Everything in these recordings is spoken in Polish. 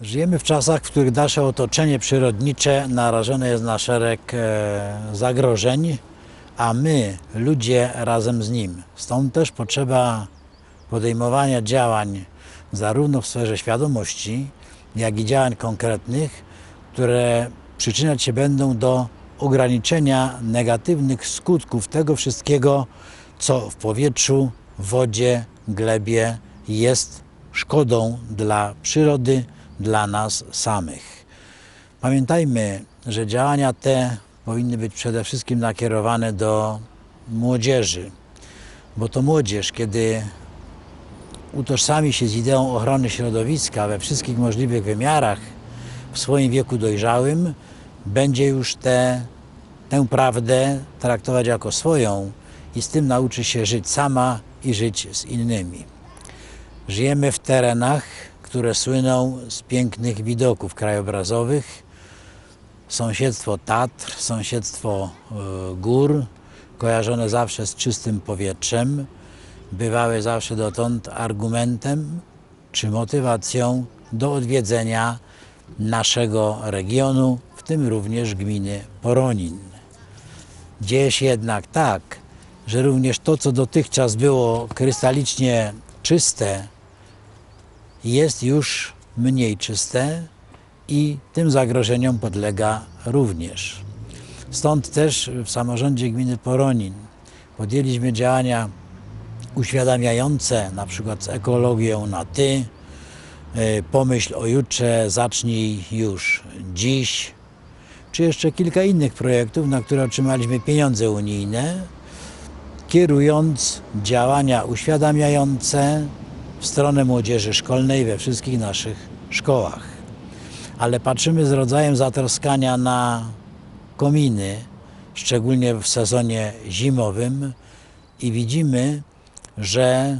Żyjemy w czasach, w których nasze otoczenie przyrodnicze narażone jest na szereg e, zagrożeń, a my, ludzie, razem z nim. Stąd też potrzeba podejmowania działań zarówno w sferze świadomości, jak i działań konkretnych, które przyczyniać się będą do ograniczenia negatywnych skutków tego wszystkiego, co w powietrzu, wodzie, glebie jest szkodą dla przyrody, dla nas samych. Pamiętajmy, że działania te powinny być przede wszystkim nakierowane do młodzieży, bo to młodzież, kiedy utożsami się z ideą ochrony środowiska we wszystkich możliwych wymiarach w swoim wieku dojrzałym, będzie już tę tę prawdę traktować jako swoją i z tym nauczy się żyć sama i żyć z innymi. Żyjemy w terenach, które słyną z pięknych widoków krajobrazowych. Sąsiedztwo Tatr, sąsiedztwo e, gór, kojarzone zawsze z czystym powietrzem, bywały zawsze dotąd argumentem czy motywacją do odwiedzenia naszego regionu, w tym również gminy Poronin. Dzieje się jednak tak, że również to, co dotychczas było krystalicznie czyste, jest już mniej czyste i tym zagrożeniom podlega również. Stąd też w samorządzie gminy Poronin podjęliśmy działania uświadamiające, na przykład z ekologią na ty, e, pomyśl o jutrze, zacznij już dziś, czy jeszcze kilka innych projektów, na które otrzymaliśmy pieniądze unijne, kierując działania uświadamiające w stronę młodzieży szkolnej we wszystkich naszych szkołach. Ale patrzymy z rodzajem zatroskania na kominy, szczególnie w sezonie zimowym i widzimy, że e,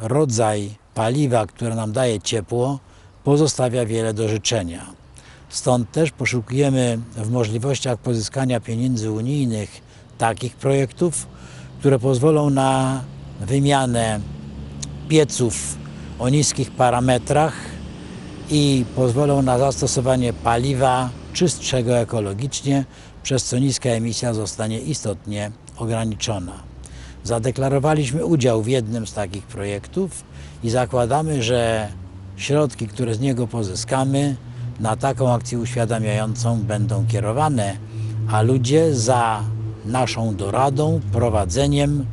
rodzaj paliwa, które nam daje ciepło, pozostawia wiele do życzenia. Stąd też poszukujemy w możliwościach pozyskania pieniędzy unijnych takich projektów, które pozwolą na wymianę pieców o niskich parametrach i pozwolą na zastosowanie paliwa czystszego ekologicznie, przez co niska emisja zostanie istotnie ograniczona. Zadeklarowaliśmy udział w jednym z takich projektów i zakładamy, że środki, które z niego pozyskamy, na taką akcję uświadamiającą będą kierowane, a ludzie za naszą doradą, prowadzeniem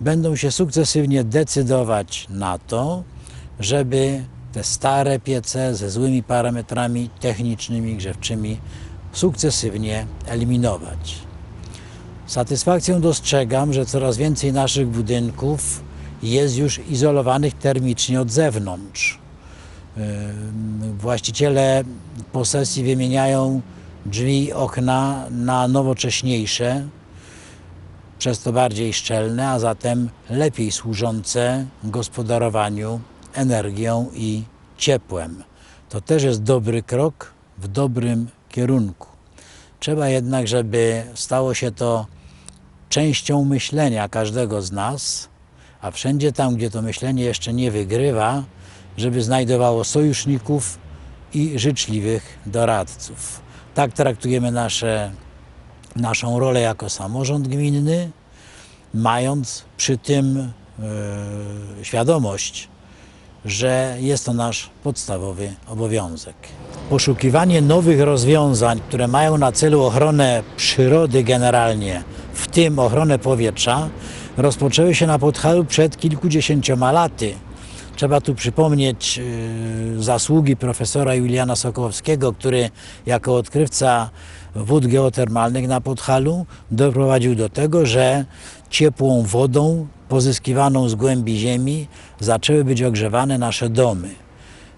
będą się sukcesywnie decydować na to, żeby te stare piece ze złymi parametrami technicznymi, grzewczymi sukcesywnie eliminować. Satysfakcją dostrzegam, że coraz więcej naszych budynków jest już izolowanych termicznie od zewnątrz. Właściciele posesji wymieniają drzwi okna na nowocześniejsze, przez to bardziej szczelne, a zatem lepiej służące gospodarowaniu energią i ciepłem. To też jest dobry krok w dobrym kierunku. Trzeba jednak, żeby stało się to częścią myślenia każdego z nas, a wszędzie tam, gdzie to myślenie jeszcze nie wygrywa, żeby znajdowało sojuszników i życzliwych doradców. Tak traktujemy nasze, naszą rolę jako samorząd gminny, mając przy tym e, świadomość, że jest to nasz podstawowy obowiązek. Poszukiwanie nowych rozwiązań, które mają na celu ochronę przyrody generalnie, w tym ochronę powietrza, rozpoczęły się na Podhalu przed kilkudziesięcioma laty. Trzeba tu przypomnieć yy, zasługi profesora Juliana Sokołowskiego, który jako odkrywca wód geotermalnych na Podhalu doprowadził do tego, że ciepłą wodą pozyskiwaną z głębi ziemi zaczęły być ogrzewane nasze domy.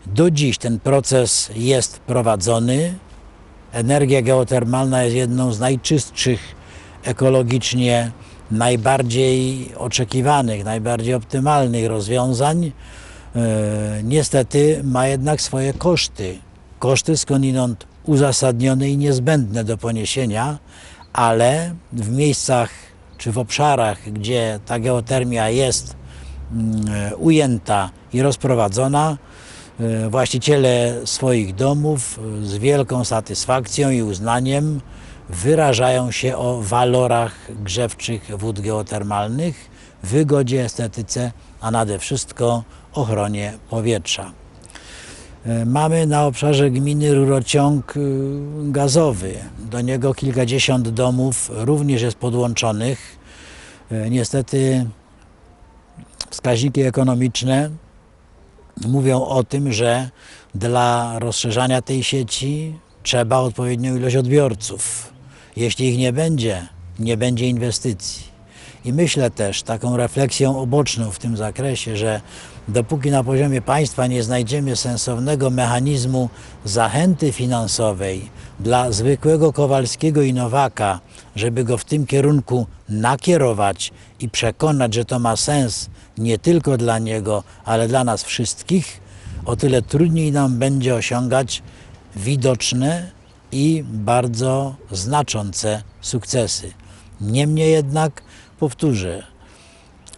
Do dziś ten proces jest prowadzony. Energia geotermalna jest jedną z najczystszych ekologicznie, najbardziej oczekiwanych, najbardziej optymalnych rozwiązań. E, Niestety ma jednak swoje koszty. Koszty skądinąd uzasadnione i niezbędne do poniesienia, ale w miejscach czy w obszarach, gdzie ta geotermia jest mm, e, ujęta i rozprowadzona, E, Właściciele swoich domów z wielką satysfakcją i uznaniem wyrażają się o walorach grzewczych wód geotermalnych, wygodzie, estetyce, a nade wszystko ochronie powietrza. E, Mamy na obszarze gminy rurociąg y, gazowy. Do niego kilkadziesiąt domów również jest podłączonych. E, Niestety wskaźniki ekonomiczne mówią o tym, że dla rozszerzania tej sieci trzeba odpowiednią ilość odbiorców. Jeśli ich nie będzie, nie będzie inwestycji. I myślę też taką refleksją oboczną w tym zakresie, że dopóki na poziomie państwa nie znajdziemy sensownego mechanizmu zachęty finansowej dla zwykłego Kowalskiego i Nowaka, żeby go w tym kierunku nakierować i przekonać, że to ma sens nie tylko dla niego, ale dla nas wszystkich, o tyle trudniej nam będzie osiągać widoczne i bardzo znaczące sukcesy. Niemniej jednak, powtórzę,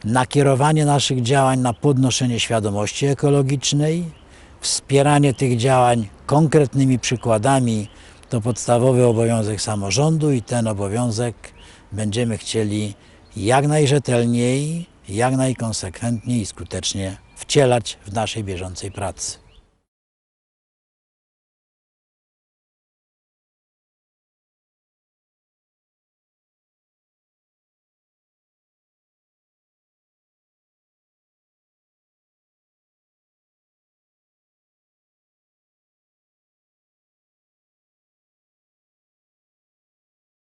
nakierowanie naszych działań na podnoszenie świadomości ekologicznej, wspieranie tych działań konkretnymi przykładami to podstawowy obowiązek samorządu i ten obowiązek będziemy chcieli jak najrzetelniej, jak najkonsekwentniej i skutecznie wcielać w naszej bieżącej pracy.